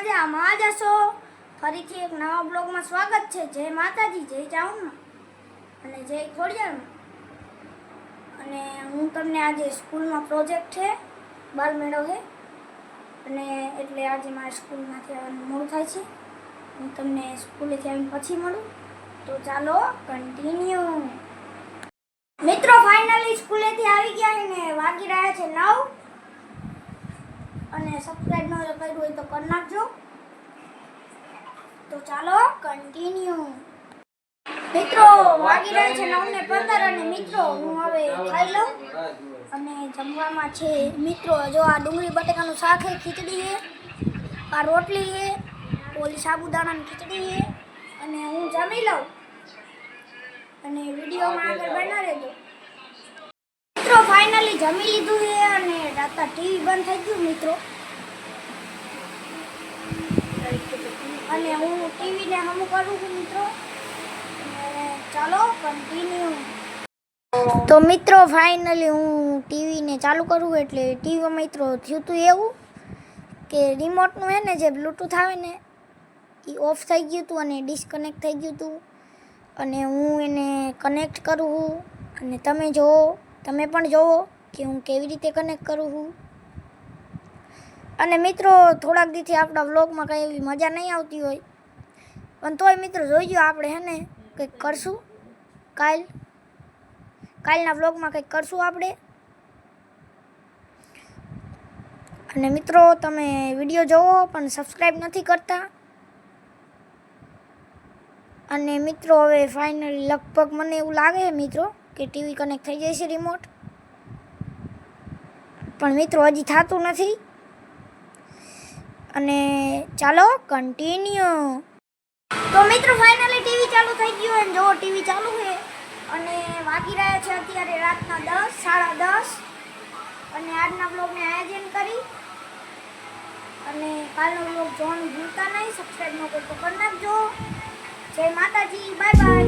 મજામાં જ હશો ફરીથી એક નવા બ્લોગમાં સ્વાગત છે. જય માતાજી, જય ચાઉનમાં અને જય ખોડિયારમાં. અને હું તમને આજે સ્કૂલમાં પ્રોજેક્ટ છે, બાલ મેળો છે. અને એટલે આજે મારે સ્કૂલમાંથી આવવાનું મોડું થાય છે. હું તમને સ્કૂલેથી આવીને પછી મળું. તો ચાલો કન્ટિન્યુ મિત્રો ફાઇનલી સ્કૂલેથી આવી ગયા અને વાગી રહ્યા છે નવ. અને સબસ્ક્રાઇબ ન કર્યું હોય તો કરી નાખજો. તો ચાલો કન્ટિન્યુ મિત્રો, વાગી રહ્યા છે નવ ને પંદર અને મિત્રો, હું હવે ખાઈ લઉં. અને જમવામાં છે, મિત્રો, જો આ ડુંગળી બટેકાનું શાક છે, ખીચડી છે, આ રોટલી છે, ઓલી સાબુદાણાની ખીચડી છે, અને હું જમી લઉં. અને વિડીયોમાં આગળ બના રહેજો. જમી લીધું છે અને રાતા ટીવી બંધ થઈ ગયું મિત્રો. અને હું ટીવીને હમ કરું છું મિત્રો. ચાલો કન્ટિન્યુ તો મિત્રો ફાઇનલી હું ટીવીને ચાલુ કરું એટલે ટીવી મિત્રો થયું હતું એવું કે રિમોટનું હે ને જે બ્લૂટૂથ આવે ને એ ઓફ થઈ ગયું હતું અને ડિસ્કનેક્ટ થઈ ગયું હતું અને હું એને કનેક્ટ કરું અને તમે જુઓ, તમે પણ જુઓ. કે હું કેવી રીતે કનેક્ટ કરું છું અને મિત્રો, થોડાક દીથી આપણા વ્લોગમાં કંઈ એવી મજા નહીં આવતી હોય. પણ તોય મિત્રો, જોઈજો આપણે હે ને, કંઈક કરશું. કાલ, કાલના વ્લોગમાં કંઈક કરશું આપણે. અને મિત્રો, તમે વીડિયો જોવો, પણ સબસ્ક્રાઈબ નથી કરતા. અને મિત્રો, હવે ફાઇનલી લગભગ મને એવું લાગે છે મિત્રો, કે ટીવી કનેક્ટ થઈ જાય છે રિમોટ પણ મિત્રો, હજી થતું નથી. અને ચાલો કન્ટિન્યુ તો મિત્રો ફાઇનલી ટીવી ચાલુ થઈ ગયું અને જો ટીવી ચાલુ છે. અને વાગી રહ્યા છે અત્યારે રાતના દસ, સાડા દસ. અને આજના બ્લોગને આયોજન કરી. અને કાલનો બ્લોગ જોવાનું ભૂલતા નહીં. સબસ્ક્રાઈબ ન કરતો. કરી નાખજો. જય માતાજી. Bye bye